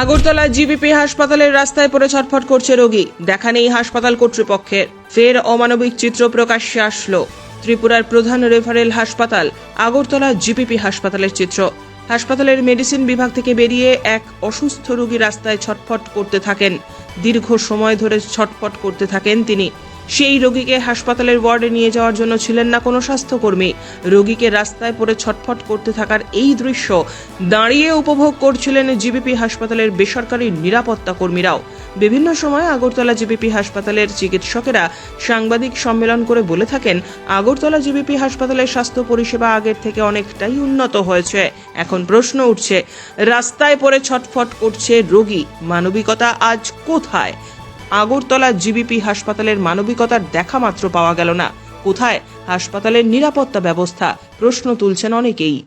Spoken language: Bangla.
আগরতলা জিবিপি হাসপাতালের রাস্তায় পড়ে ছটফট করছে রোগী। দেখা নেই হাসপাতাল কর্তৃপক্ষের। ফের অমানবিক চিত্র প্রকাশ্যে আসলো। ত্রিপুরার প্রধান রেফারেল হাসপাতাল, আগরতলা জিপিপি হাসপাতালের চিত্র। হাসপাতালের মেডিসিন বিভাগ থেকে বেরিয়ে এক অসুস্থ রোগী রাস্তায় ছটফট করতে থাকেন। দীর্ঘ সময় ধরে ছটফট করতে থাকেন তিনি। সেই রোগীকে হাসপাতালের ওয়ার্ডে নিয়ে যাওয়ার জন্য ছিলেন না কোনো স্বাস্থ্যকর্মী। রোগীকে রাস্তায় পড়ে ছটফট করতে থাকার এই দৃশ্য দাঁড়িয়ে উপভোগ করছিলেন জিবিপি হাসপাতালের বেসরকারি নিরাপত্তা কর্মীরাও। বিভিন্ন সময় আগরতলা জিবিপি হাসপাতালের চিকিৎসকেরা সাংবাদিক সম্মেলন করে বলে থাকেন, আগরতলা জিবিপি হাসপাতালের স্বাস্থ্য পরিষেবা আগের থেকে অনেকটাই উন্নত হয়েছে। এখন প্রশ্ন উঠছে, রাস্তায় পড়ে ছটফট করছে রোগী, মানবিকতা আজ কোথায়? আগরতলা জিবিপি হাসপাতালের মানবিকতার দেখা মাত্র পাওয়া গেল না। কোথায়? হাসপাতালের নিরাপত্তা ব্যবস্থা, প্রশ্ন তুলছেন অনেকেই।